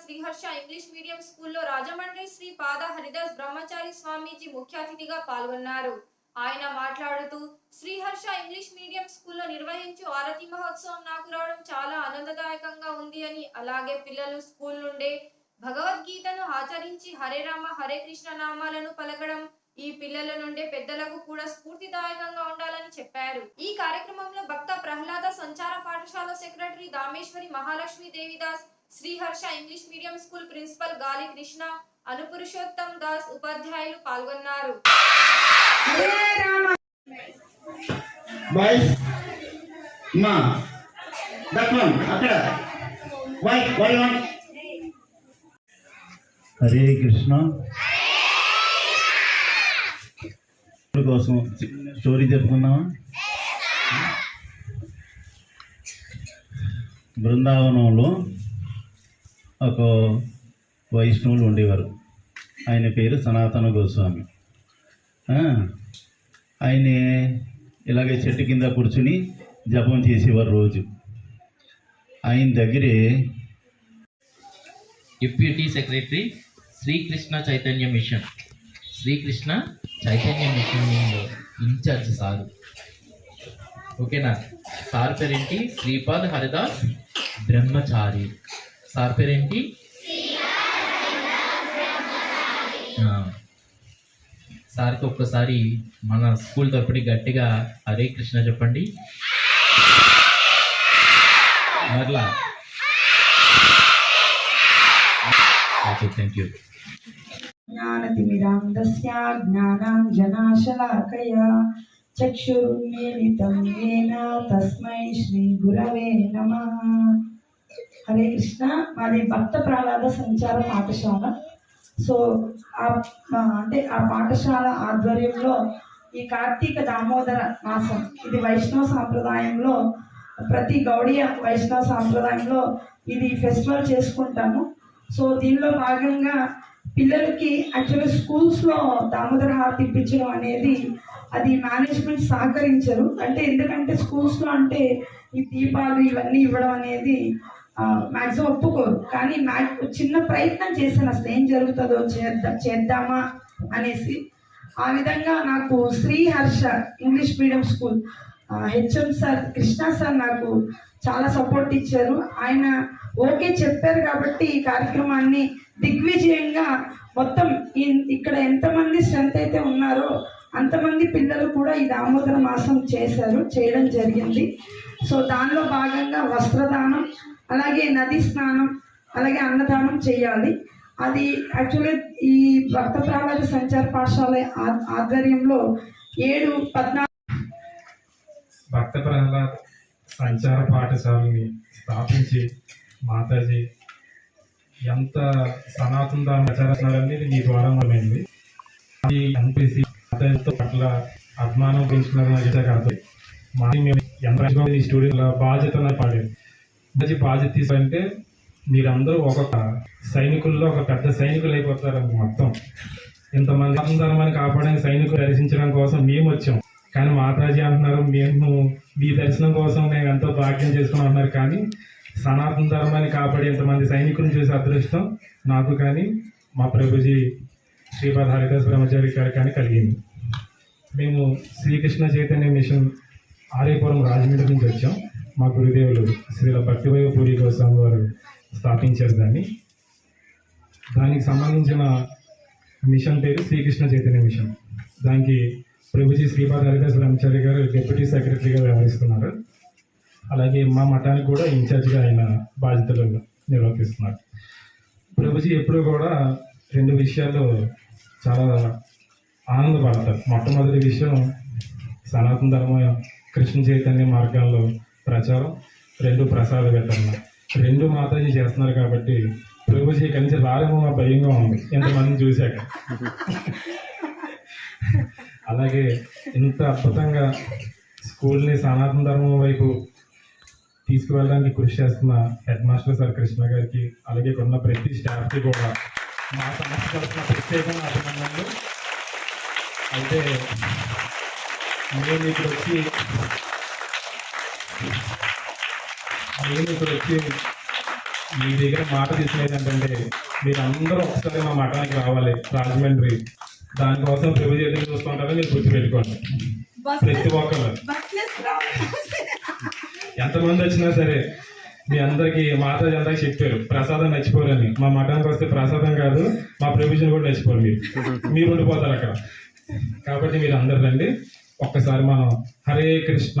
Sriharsha English medium స్కూల్లో రాజమండ్రి శ్రీ పాద హరిదాస్ బ్రహ్మచారి స్వామీజీ ముఖ్య అతిథిగా పాల్గొన్నారు. ఆయన మాట్లాడుతూ శ్రీహర్ష ఇంగ్లీష్ మీడియం స్కూల్లో నిర్వహించు ఆరతి మహోత్సవం నాకు రావడం చాలా ఆనందదాయకంగా ఉంది అని అలాగే పిల్లలు స్కూల్ నుండే భగవద్గీతను ఆచరించి హరే రామ హరే కృష్ణ నామాలను పలకడం ఈ పిల్లల నుండే పెద్దలకు కూడా స్ఫూర్తిదాయకంగా ఉండాలని చెప్పారు. ఈ కార్యక్రమంలో Bhakta Prahlada Sanchara secretary Dameshwari Mahalakshmi Devidas Sriharsha English medium school principal Gali Krishna Anupurushottam Das ఉపాధ్యాయులు పాల్గొన్నారు. హరే కృష్ణ. కోసం స్టోరీ చెప్పుకుందామా? బృందావనంలో ఒక వైష్ణవులు ఉండేవారు. ఆయన పేరు సనాతన గోస్వామి. ఆయన ఇలాగే చెట్టు కింద కూర్చుని జపం చేసేవారు రోజు. ఆయన దగ్గరే deputy secretary Srikrishna Chaitanya mission. Srikrishna Chaitanya mission in-charge sir. ఓకేనా? సార్ పేరేంటి? శ్రీపాద్ హరిదాస్ బ్రహ్మచారి. సార్ పేరేంటి? సార్కి ఒక్కసారి మన స్కూల్ తరపుటి గట్టిగా హరే కృష్ణ చెప్పండి. మరలా. Okay thank you. జ్ఞానతిమిరాం దస్యా జ్ఞానాం జనాశలాకయ చక్షుర్మీలితం తస్మై శ్రీ గురవే నమః. హరే కృష్ణ. మాది భక్త ప్రహ్లాద సంచార పాఠశాల. సో ఆ అంటే ఆ పాఠశాల ఆధ్వర్యంలో ఈ కార్తీక దామోదర మాసం ఇది వైష్ణవ సాంప్రదాయంలో ప్రతి గౌడీయ వైష్ణవ సాంప్రదాయంలో ఇది ఫెస్టివల్ చేసుకుంటాము. సో దీనిలో భాగంగా పిల్లలకి యాక్చువల్గా స్కూల్స్లో దామోదర హారతి ఇప్పించడం అనేది అది మేనేజ్మెంట్ సహకరించరు అంటే ఎందుకంటే స్కూల్స్లో అంటే ఈ దీపాలు ఇవన్నీ ఇవ్వడం అనేది మ్యాక్సిమం ఒప్పుకోరు. కానీ మ్యా చిన్న ప్రయత్నం చేశాను అసలు ఏం జరుగుతుందో చేద్దా చేద్దామా అనేసి. ఆ విధంగా నాకు Sriharsha English medium school HM sir Krishna sir నాకు చాలా సపోర్ట్ ఇచ్చారు. ఆయన ఓకే చెప్పారు కాబట్టి ఈ కార్యక్రమాన్ని దిగ్విజయంగా మొత్తం ఇక్కడ ఎంతమంది స్ట్రెంత్ అయితే ఉన్నారో అంతమంది పిల్లలు కూడా ఈ దామోదర మాసం చేశారు చేయడం జరిగింది. సో దానిలో భాగంగా వస్త్రదానం అలాగే నది స్నానం అలాగే అన్నదానం చేయాలి. అది యాక్చువల్గా ఈ భక్త ప్రహ్లాద సంచార పాఠశాల ఆధ్వర్యంలో ఏడు పద్నాలుగు భక్త ప్రహ్లాద సంచార పాఠశాలని స్థాపించి మాతాజీ ఎంత సనాతన ధర్మాచారన్నారనేది మీ ద్వారా మొదలైంది అది ఎంపీసీ మాతాజీతో పట్ల అభిమానం పెంచుకున్నారు నాకు కాదు. మాది మేము ఎంత స్టూడియోలో బాధ్యత పాడేది మంచి బాధ్యత అంటే మీరందరూ ఒక్కొక్క సైనికుల్లో ఒక పెద్ద సైనికులు అయిపోతారు మొత్తం. ఇంతమంది సనాతన ధర్మాన్ని కాపాడే సైనికులు దర్శించడం కోసం మేము వచ్చాం. కానీ మాతాజీ అంటున్నారు మేము మీ దర్శనం కోసం మేము ఎంతో భాగ్యం చేసుకుని అంటున్నారు. కానీ సనాతన ధర్మాన్ని కాపాడే ఇంతమంది సైనికులను చూసే అదృష్టం నాకు కానీ మా ప్రభుజీ శ్రీపాద హరిదాస్ బ్రహ్మచారి గారు కానీ కలిగింది. మేము శ్రీకృష్ణ చైతన్య మిషన్ ఆర్యపురం రాజమండ్రి నుంచి వచ్చాం. మా గురుదేవులు శ్రీల భక్తివైవ పూరి గోస్వామి వారు స్థాపించారు దాన్ని. దానికి సంబంధించిన మిషన్ పేరు శ్రీకృష్ణ చైతన్య మిషన్. దానికి ప్రభుజీ శ్రీపాద హరిదాస్ బ్రహ్మచారి గారు డిప్యూటీ సెక్రటరీగా వ్యవహరిస్తున్నారు. అలాగే మా మఠానికి కూడా ఇన్ఛార్జ్గా ఆయన బాధ్యతలు నిర్వర్తిస్తున్నారు. ప్రభుజీ ఎప్పుడూ కూడా రెండు విషయాల్లో చాలా ఆనందపడతారు. మొట్టమొదటి విషయం సనాతన ధర్మ కృష్ణ చైతన్య మార్గాల్లో ప్రచారం రెండు ప్రసాద వితరణ. రెండు మాతాజీ చేస్తున్నారు కాబట్టి ప్రభుజీ ఇక్కడి నుంచి రారేమో భయంగా ఉంది. ఎంతమంది చూశాక. అలాగే ఇంత అద్భుతంగా స్కూల్ని సనాతన ధర్మం వైపు తీసుకువెళ్ళడానికి కృషి చేస్తున్న హెడ్ మాస్టర్ సార్ కృష్ణ గారికి అలాగే కొన్న ఉన్న ప్రతి స్టాఫ్కి కూడా మా సంస్థ తరఫున ప్రత్యేకంగా అభినందనలు. అయితే నేను ఇక్కడ వచ్చి నేను ఇక్కడ వచ్చి మీ దగ్గర మాట తీసుకునేది ఏంటంటే మీరు అందరూ ఒకసారి మా మఠానికి రావాలి రాజమండ్రి. దానికోసం ప్రభు చేతులు చూసుకుంటారని మీరు గుర్తుపెట్టుకోండి. ప్రతి ఒక్కరు ఎంతమంది వచ్చినా సరే మీ అందరికి మాతాజీ అందరికి చెప్పారు ప్రసాదం నచ్చిపోరని. మా మఠానికి వస్తే ప్రసాదం కాదు మా ప్రొవిజన్ కూడా నచ్చిపోరు మీరు. మీరు ఉండిపోతారు అక్కడ. కాబట్టి మీరు అందరు రండి. ఒక్కసారి మనం హరే కృష్ణ.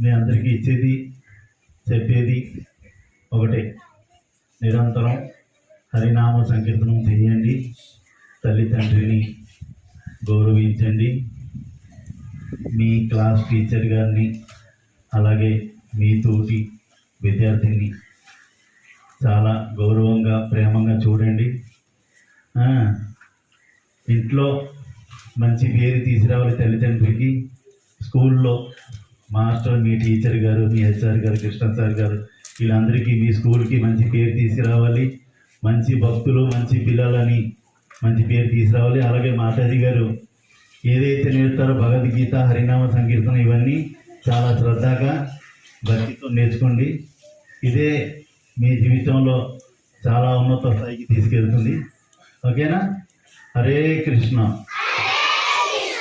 మీ అందరికీ ఇచ్చేది చెప్పేది ఒకటే. నిరంతరం హరినామ సంకీర్తనం చేయండి. తల్లిదండ్రిని గౌరవించండి. మీ క్లాస్ టీచర్ గారిని అలాగే మీ తోటి విద్యార్థిని చాలా గౌరవంగా ప్రేమంగా చూడండి. ఇంట్లో మంచి పేరు తీసుకురావాలి తల్లిదండ్రులకి. స్కూల్లో మాస్టర్ మీ టీచర్ గారు మీ హెచ్ఆర్ గారు కృష్ణ సార్ గారు వీళ్ళందరికీ మీ స్కూల్కి మంచి పేరు తీసుకురావాలి. మంచి భక్తులు మంచి పిల్లలని మంచి పేరు తీసుకురావాలి. అలాగే మాతాజీ గారు ఏదైతే నేర్తారో భగవద్గీత హరినామ సంకీర్తన ఇవన్నీ చాలా శ్రద్ధగా భక్తితో నేర్చుకోండి. ఇదే మీ జీవితంలో చాలా ఉన్నత స్థాయికి తీసుకెళ్తుంది. ఓకేనా? హరే కృష్ణ.